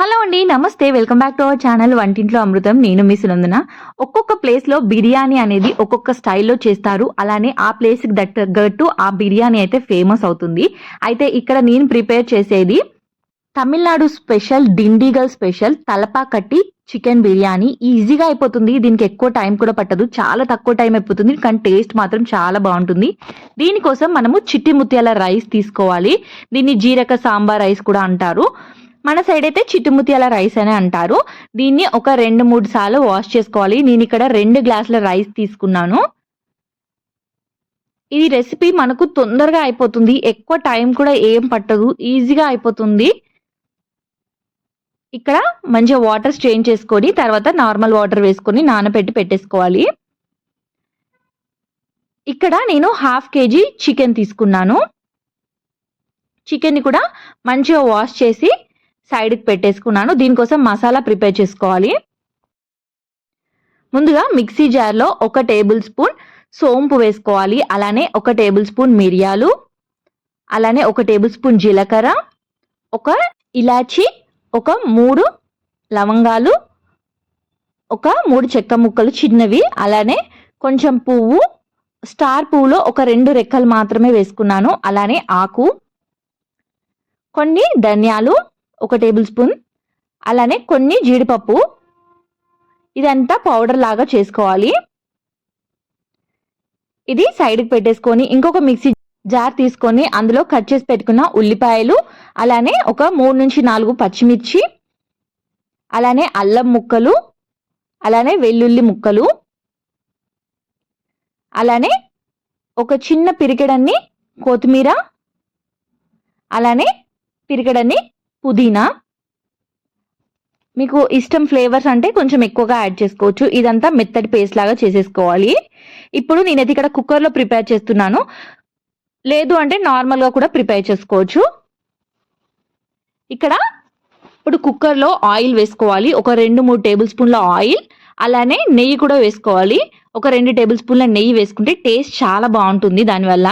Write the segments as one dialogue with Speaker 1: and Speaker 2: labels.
Speaker 1: Hello అండి నమస్తే. Welcome back to our channel వంటింట్లో అమృతం. నేను మీ సునందన. ఒక్కొక్క ప్లేస్లో బిర్యానీ అనేది ఒక్కొక్క స్టైల్లో చేస్తారు. అలానే ఆ ప్లేస్కి తగ్గట్టు ఆ బిర్యానీ అయితే ఫేమస్ అవుతుంది. అయితే ఇక్కడ నేను ప్రిపేర్ చేసేది Tamil Nadu special Dindigul special Thalappakatti chicken biryani. ఈజీగా అయిపోతుంది. దీనికి ఎక్కువ టైం కూడా పట్టదు. చాలా తక్కువ టైం అయిపోతుంది. కానీ టేస్ట్ మాత్రం చాలా బాగుంటుంది. దీనికోసం మనము చిట్టి ముత్యాల రైస్ తీసుకోవాలి. దీన్ని జీరక సాంబార్ రైస్ కూడా అంటారు. మన సైడ్ అయితే చిట్టుముత్యాల రైస్ అని అంటారు. దీన్ని ఒక రెండు మూడు సార్లు వాష్ చేసుకోవాలి. నేను ఇక్కడ రెండు గ్లాసుల రైస్ తీసుకున్నాను. ఈ రెసిపీ మనకు తొందరగా అయిపోతుంది. ఎక్కువ టైం కూడా ఏం పట్టదు. ఈజీగా అయిపోతుంది. ఇక్కడ మంచిగా వాటర్ స్ట్రెయిన్ చేసుకొని తర్వాత నార్మల్ వాటర్ వేసుకొని నానబెట్టి పెట్టేసుకోవాలి. ఇక్కడ నేను హాఫ్ కేజీ చికెన్ తీసుకున్నాను. చికెన్ని కూడా మంచిగా వాష్ చేసి సైడ్కి పెట్టేసుకున్నాను. దీనికోసం మసాలా ప్రిపేర్ చేసుకోవాలి. ముందుగా మిక్సీ జార్లో ఒక టేబుల్ స్పూన్ సోంపు వేసుకోవాలి. అలానే ఒక టేబుల్ స్పూన్ మిరియాలు. అలానే ఒక టేబుల్ స్పూన్ జీలకర్ర. ఒక ఇలాచి. ఒక మూడు లవంగాలు. ఒక మూడు చెక్క ముక్కలు చిన్నవి. అలానే కొంచెం పువ్వు. స్టార్ పువ్వులో ఒక రెండు రెక్కలు మాత్రమే వేసుకున్నాను. అలానే ఆకు. కొన్ని ధనియాలు. ఒక టేబుల్ స్పూన్ అలానే కొన్ని జీడిపప్పు. ఇదంతా పౌడర్ లాగా చేసుకోవాలి. ఇది సైడ్కి పెట్టేసుకొని ఇంకొక మిక్సీ జార్ తీసుకొని అందులో కట్ చేసి పెట్టుకున్న ఉల్లిపాయలు అలానే ఒక మూడు నుంచి నాలుగు పచ్చిమిర్చి అలానే అల్లం ముక్కలు అలానే వెల్లుల్లి ముక్కలు అలానే ఒక చిన్న పిరికెడన్ని కొత్తిమీర అలానే పిరికెడన్ని పుదీనా. మీకు ఇష్టం ఫ్లేవర్స్ అంటే కొంచెం ఎక్కువగా యాడ్ చేసుకోవచ్చు. ఇదంతా మెత్తటి పేస్ట్ లాగా చేసేసుకోవాలి. ఇప్పుడు నేనైతే ఇక్కడ కుక్కర్లో ప్రిపేర్ చేస్తున్నాను. లేదు అంటే నార్మల్గా కూడా ప్రిపేర్ చేసుకోవచ్చు. ఇక్కడ ఇప్పుడు కుక్కర్లో ఆయిల్ వేసుకోవాలి. ఒక రెండు మూడు టేబుల్ స్పూన్ల ఆయిల్. అలానే నెయ్యి కూడా వేసుకోవాలి. ఒక రెండు టేబుల్ స్పూన్ల నెయ్యి వేసుకుంటే టేస్ట్ చాలా బాగుంటుంది దానివల్ల.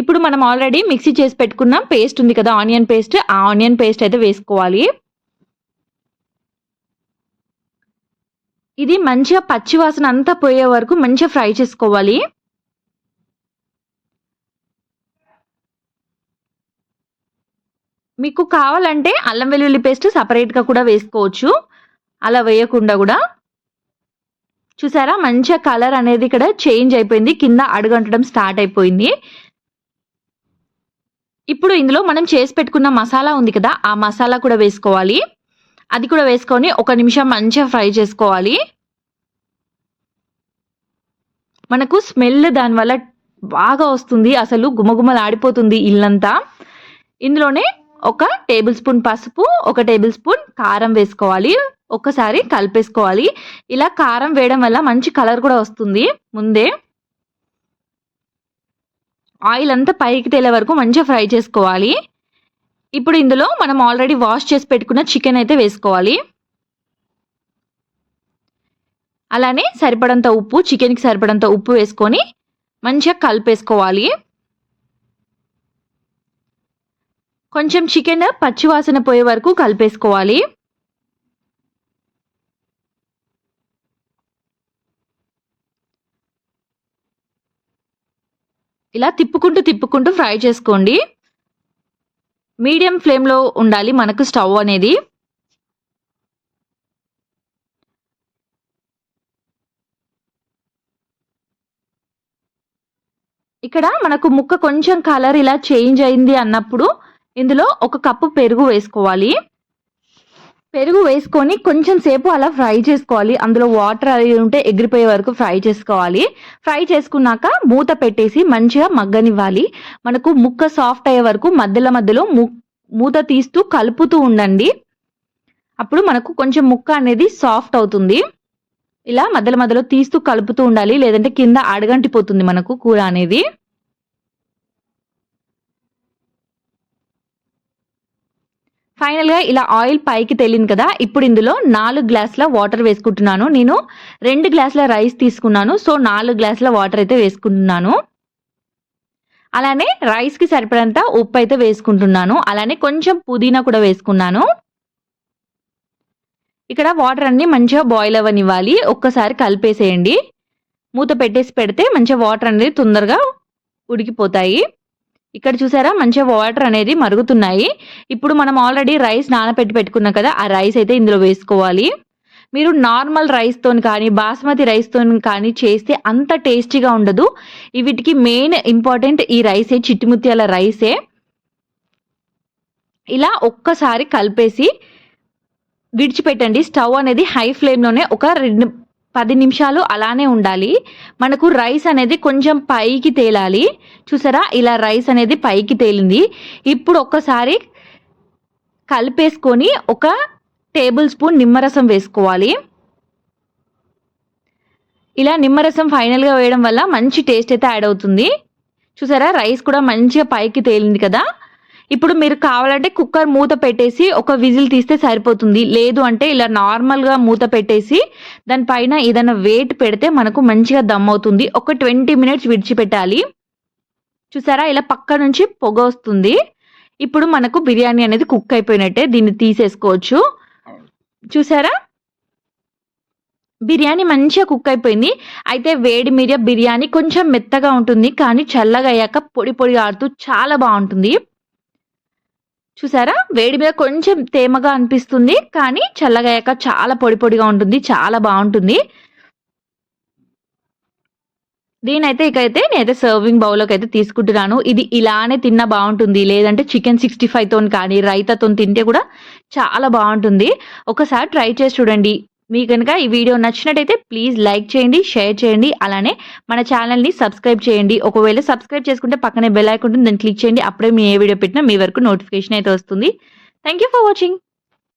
Speaker 1: ఇప్పుడు మనం ఆల్రెడీ మిక్సీ చేసి పెట్టుకున్న. పేస్ట్ ఉంది కదా ఆనియన్ పేస్ట్ ఆ ఆనియన్ పేస్ట్ అయితే వేసుకోవాలి. ఇది మంచిగా పచ్చి వాసన అంతా పోయే వరకు మంచిగా ఫ్రై చేసుకోవాలి. మీకు కావాలంటే అల్లం వెల్లుల్లి పేస్ట్ సపరేట్గా కూడా వేసుకోవచ్చు. అలా వేయకుండా కూడా. చూసారా? మంచిగా కలర్ అనేది ఇక్కడ చేంజ్ అయిపోయింది. కింద అడుగంటడం స్టార్ట్ అయిపోయింది. ఇప్పుడు ఇందులో మనం చేసి పెట్టుకున్న మసాలా ఉంది కదా ఆ మసాలా కూడా వేసుకోవాలి. అది కూడా వేసుకొని ఒక నిమిషం మంచిగా ఫ్రై చేసుకోవాలి. మనకు స్మెల్ దానివల్ల బాగా వస్తుంది అసలు గుమగుమలాడిపోతుంది ఇల్లంతా. ఇందులోనే ఒక టేబుల్ స్పూన్ పసుపు ఒక టేబుల్ స్పూన్ కారం వేసుకోవాలి. ఒక్కసారి కలిపేసుకోవాలి. ఇలా కారం వేయడం వల్ల మంచి కలర్ కూడా వస్తుంది. ముందే ఆయిల్ అంతా పైకి తేలే వరకు మంచిగా ఫ్రై చేసుకోవాలి. ఇప్పుడు ఇందులో మనం ఆల్రెడీ వాష్ చేసి పెట్టుకున్న చికెన్ అయితే వేసుకోవాలి. అలానే సరిపడంత ఉప్పు చికెన్కి సరిపడంత ఉప్పు వేసుకొని మంచిగా కలిపేసుకోవాలి. కొంచెం చికెన్ పచ్చివాసన పోయే వరకు కలిపేసుకోవాలి. ఇలా తిప్పుకుంటూ తిప్పుకుంటూ ఫ్రై చేసుకోండి. మీడియం ఫ్లేమ్లో ఉండాలి మనకు స్టవ్ అనేది. ఇక్కడ మనకు ముక్క కొంచెం కలర్ ఇలా చేంజ్ అయింది అన్నప్పుడు ఇందులో ఒక కప్పు పెరుగు వేసుకోవాలి. పెరుగు వేసుకొని కొంచెం సేపు అలా ఫ్రై చేసుకోవాలి. అందులో వాటర్ అనేది ఉంటే ఎగిరిపోయే వరకు ఫ్రై చేసుకోవాలి. ఫ్రై చేసుకున్నాక మూత పెట్టేసి మంచిగా మగ్గనివ్వాలి. మనకు ముక్క సాఫ్ట్ అయ్యే వరకు మధ్యలో మధ్యలో మూత తీస్తూ కలుపుతూ ఉండండి. అప్పుడు మనకు కొంచెం ముక్క అనేది సాఫ్ట్ అవుతుంది. ఇలా మధ్యలో మధ్యలో తీస్తూ కలుపుతూ ఉండాలి. లేదంటే కింద అడగంటిపోతుంది మనకు కూర అనేది. ఫైనల్గా ఇలా ఆయిల్ పైకి తేలింది కదా ఇప్పుడు ఇందులో నాలుగు గ్లాసుల వాటర్ వేసుకుంటున్నాను. నేను రెండు గ్లాసుల రైస్ తీసుకున్నాను సో నాలుగు గ్లాసుల వాటర్ అయితే వేసుకుంటున్నాను. అలానే రైస్కి సరిపడంత ఉప్పు అయితే వేసుకుంటున్నాను. అలానే కొంచెం పుదీనా కూడా వేసుకున్నాను. ఇక్కడ వాటర్ అన్ని మంచిగా బాయిల్ అవ్వనివ్వాలి. ఒక్కసారి కలిపేసేయండి. మూత పెట్టేసి పెడితే మంచిగా వాటర్ అనేది తొందరగా ఉడికిపోతాయి. ఇక్కడ చూసారా? మంచిగా వాటర్ అనేది మరుగుతున్నాయి. ఇప్పుడు మనం ఆల్రెడీ రైస్ నానబెట్టి పెట్టుకున్నాం కదా ఆ రైస్ అయితే ఇందులో వేసుకోవాలి. మీరు నార్మల్ రైస్తో కానీ బాస్మతి రైస్తో కానీ చేస్తే అంత టేస్టీగా ఉండదు. వీటికి మెయిన్ ఇంపార్టెంట్ ఈ రైసే చిట్టుముత్యాల రైసే ఇలా ఒక్కసారి కలిపేసి విడిచిపెట్టండి. స్టవ్ అనేది హై ఫ్లేమ్లోనే ఒక రెండు పది నిమిషాలు అలానే ఉండాలి. మనకు రైస్ అనేది కొంచెం పైకి తేలాలి. చూసారా? ఇలా రైస్ అనేది పైకి తేలింది. ఇప్పుడు ఒక్కసారి కలిపేసుకొని ఒక టేబుల్ స్పూన్ నిమ్మరసం వేసుకోవాలి. ఇలా నిమ్మరసం ఫైనల్గా వేయడం వల్ల మంచి టేస్ట్ అయితే యాడ్ అవుతుంది. చూసారా? రైస్ కూడా మంచిగా పైకి తేలింది కదా? ఇప్పుడు మీరు కావాలంటే కుక్కర్ మూత పెట్టేసి ఒక విజిల్ తీస్తే సరిపోతుంది. లేదు అంటే ఇలా నార్మల్గా మూత పెట్టేసి దానిపైన ఏదైనా వెయిట్ పెడితే మనకు మంచిగా దమ్ అవుతుంది. ఒక ట్వంటీ మినిట్స్ విడిచిపెట్టాలి. చూసారా? ఇలా పక్క నుంచి పొగ వస్తుంది. ఇప్పుడు మనకు బిర్యానీ అనేది కుక్ అయిపోయినట్టే దీన్ని తీసేసుకోవచ్చు. చూసారా? బిర్యానీ మంచిగా కుక్ అయిపోయింది. అయితే వేడి మీద బిర్యానీ కొంచెం మెత్తగా ఉంటుంది. కానీ చల్లగా అయ్యాక పొడి పొడి ఆడుతూ చాలా బాగుంటుంది. చూసారా? వేడి మీద కొంచెం తేమగా అనిపిస్తుంది. కానీ చల్లగా చాలా పొడి పొడిగా ఉంటుంది. చాలా బాగుంటుంది. దీనైతే ఇకైతే నేనైతే సర్వింగ్ బౌల్లోకి అయితే తీసుకుంటున్నాను. ఇది ఇలానే తిన్నా బాగుంటుంది. లేదంటే చికెన్ సిక్స్టీ ఫైవ్తో కానీ రైతాతో తింటే కూడా చాలా బాగుంటుంది. ఒకసారి ట్రై చేసి చూడండి. మీకు కనుక ఈ వీడియో నచ్చినట్టయితే ప్లీజ్ లైక్ చేయండి షేర్ చేయండి అలానే మన ఛానల్ని సబ్స్క్రైబ్ చేయండి. ఒకవేళ సబ్స్క్రైబ్ చేసుకుంటే పక్కనే బెల్ ఐకుంటుంది ఉంటుంది దాన్ని క్లిక్ చేయండి. అప్పుడే మీ ఏ వీడియో పెట్టినా మీ వరకు నోటిఫికేషన్ అయితే వస్తుంది. Thank for watching